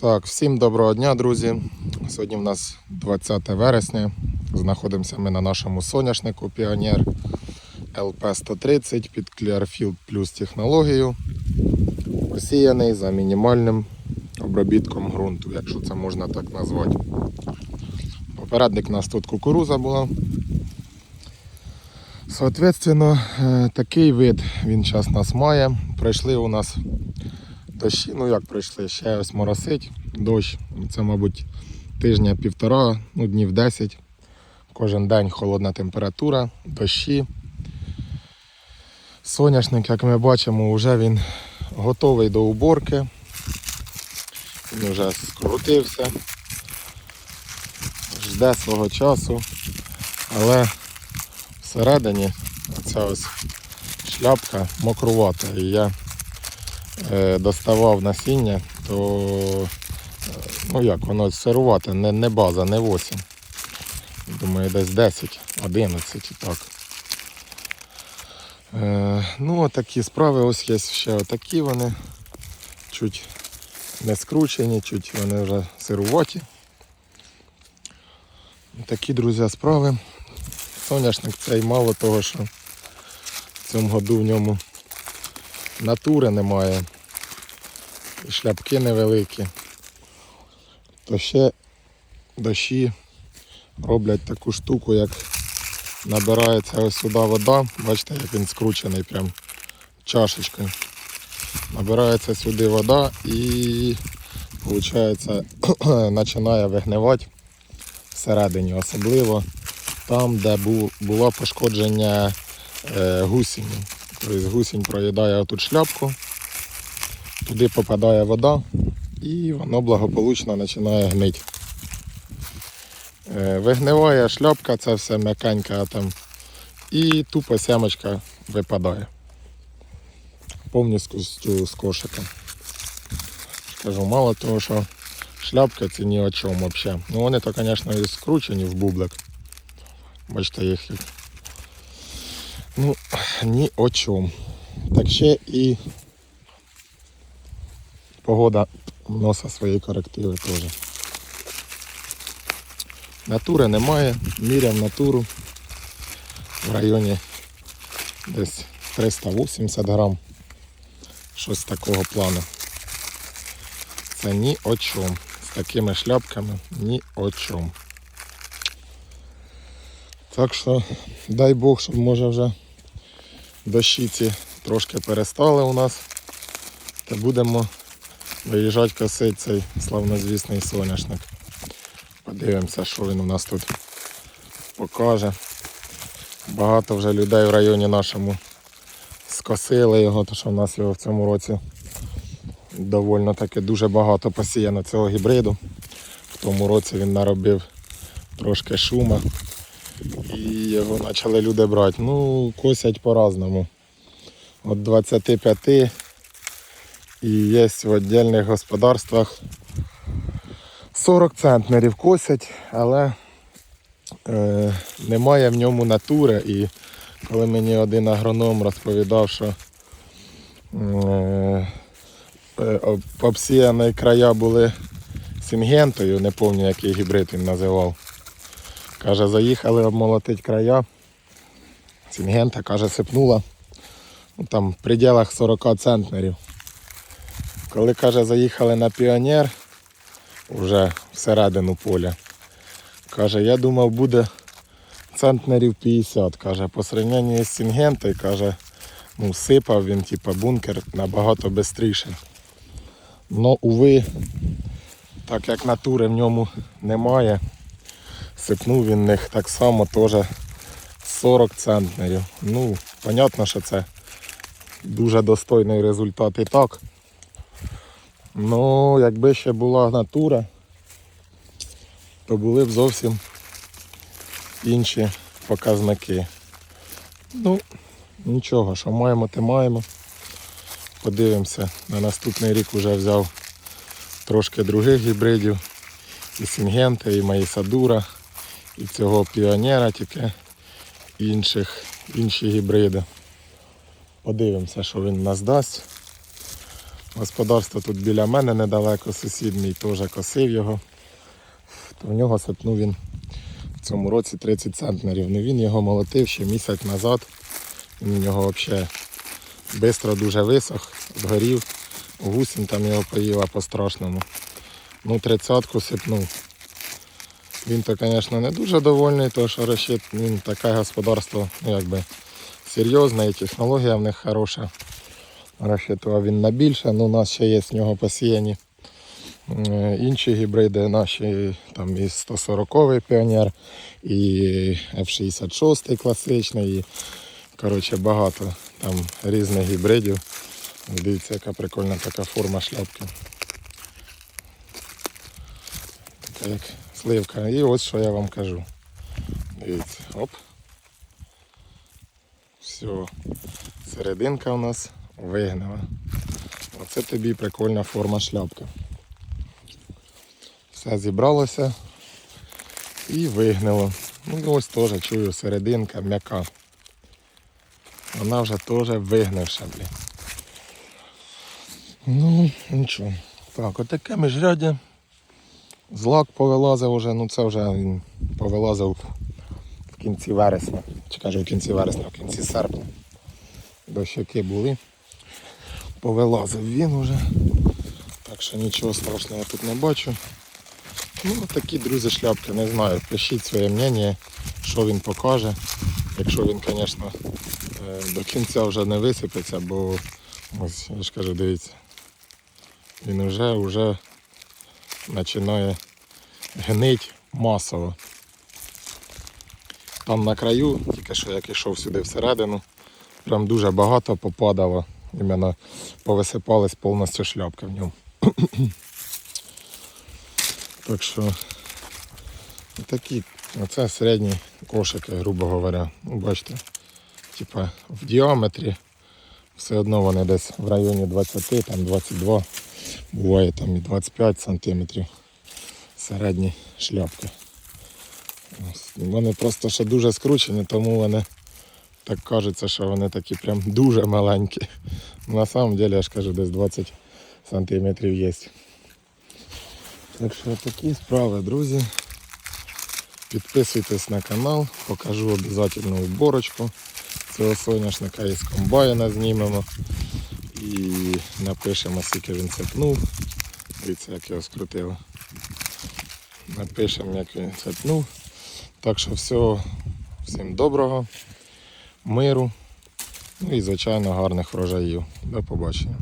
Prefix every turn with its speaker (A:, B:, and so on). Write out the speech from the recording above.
A: Так, всім доброго дня, друзі. Сьогодні в нас 20 вересня. Знаходимося ми на нашому соняшнику Піонер LP130 під Clearfield Plus технологію. Посіяний за мінімальним обробітком ґрунту, якщо це можна так назвати. Попередник у нас тут кукуруза була. Соответственно, е, такий вид він зараз нас має. Пройшли у нас дощі, ну як пройшли, ще ось моросить дощ. Це, мабуть, тижня півтора, ну днів 10. Кожен день холодна температура, дощі. Соняшник, як ми бачимо, вже він готовий до уборки. Він вже скрутився, жде свого часу, але всередині ця ось шляпка мокрувата. І я доставав насіння, то е, ну як, воно сирувате, не, не база, не 8. Думаю, десь 10, 11 і так. Е, ну, такі справи, ось є ще отакі вони. Чуть не скручені, чуть вони вже сируваті. Такі, друзі, справи. Соняшник цей мало того, що в цьому году в ньому натури немає, шляпки невеликі, то ще дощі роблять таку штуку, як набирається ось сюди вода, бачите, як він скручений прям чашечкою. Набирається сюди вода і виходить, починає вигнивати всередині, особливо там, де було пошкодження е, гусінь. Тобто гусінь проїдає отут шляпку, туди попадає вода і воно благополучно починає гнити. Е, Вигниває шляпка, це все м'якенька там, і тупо сямочка випадає. Повністю з- кошика. Скажу, мало того, що шляпка це ні о чому взагалі. Ну вони то, звісно, і скручені в бублик. Бачите, їх Ну, ні о чому. Так ще і погода вносить свої корективи теж. Натури немає, міряв натуру в районі десь 380 грам. Щось такого плану. Це ні о чому. З такими шляпками ні о чому. Так що дай Бог, щоб може вже дощі ці трошки перестали у нас. Та будемо виїжджати косити цей славнозвісний соняшник. Подивимося, що він у нас тут покаже. Багато вже людей в районі нашому скосили його, тому що в нас його в цьому році довольно таки дуже багато посіяно цього гібриду. В тому році він наробив трошки шума і його почали люди брати. Ну, косять по-разному. От 25 і є в віддільних господарствах 40 центнерів косять, але е, немає в ньому натури. І коли мені один агроном розповідав, що е, е, обсіяні края були сінгентою, не пам'ятаю, який гібрид він називав. Каже, заїхали обмолотити края. Сінгента, каже, сипнула ну, там в пределах 40 центнерів. Коли каже, заїхали на піонер вже всередину поля. Каже, я думав, буде центнерів 50. Каже, по сравненню з Сінгентою, каже, ну, сипав він, типа бункер набагато швидше. Но, уви, так як натури в ньому немає, сипнув він них так само теж 40 центнерів. Ну, понятно, що це дуже достойний результат і так. Ну, якби ще була натура, то були б зовсім інші показники. Ну, нічого, що маємо, те маємо. Подивимося. На наступний рік вже взяв трошки других гібридів. І Сінгента, і Маїсадура, і цього піонера тільки інших, інші гібриди. Подивимося, що він нас дасть. Господарство тут біля мене недалеко, сусід мій теж косив його. То в нього сипнув він в цьому році 30 центнерів. Ну він його молотив ще місяць назад. Він у нього взагалі швидко дуже висох, згорів. Гусінь там його поїла по-страшному. Ну, тридцятку сипнув. Він то, звісно, не дуже довольний, тому що розчит, він таке господарство, ну якби серйозне і технологія в них хороша. Розчитував він на більше, ну у нас ще є з нього посіяні е, інші гібриди, наші там і 140 піонер, і F66 класичний, і коротше, багато там різних гібридів. Дивіться, яка прикольна така форма шляпки. Така як сливка. І ось що я вам кажу. Дивіться, оп. Все. Серединка у нас вигнила. Оце тобі прикольна форма шляпки. Все зібралося і вигнило. Ну ось теж чую серединка м'яка. Вона вже теж вигнивша, блін. Ну, нічого. Так, отаке міжряддя. Злак повилазив уже, ну це вже він повилазив в кінці вересня. Чи кажу в кінці вересня, в кінці серпня. Дощаки були. Повилазив він уже. Так що нічого страшного я тут не бачу. Ну, такі, друзі, шляпки, не знаю. Пишіть своє мнення, що він покаже. Якщо він, звісно, е, до кінця вже не висипеться, бо ось я ж кажу, дивіться. Він вже вже починає гнить масово. Там на краю, тільки що як йшов сюди всередину, прям дуже багато попадало. Іменно повисипались повністю шляпки в ньому. так що такі, оце середні кошики, грубо говоря. Ну, бачите, типа в діаметрі все одно вони десь в районі 20, там 22, буває там і 25 сантиметрів середні шляпки. Вони просто ще дуже скручені, тому вони так кажеться, що вони такі прям дуже маленькі. На самом деле, я ж кажу, десь 20 сантиметрів є. Так що такі справи, друзі. Підписуйтесь на канал, покажу обов'язково уборочку цього соняшника із комбайна знімемо і напишемо, скільки він цепнув. Дивіться, як його скрутило. Напишемо, як він цепнув. Так що всього, всім доброго, миру, і звичайно гарних врожаїв. До побачення.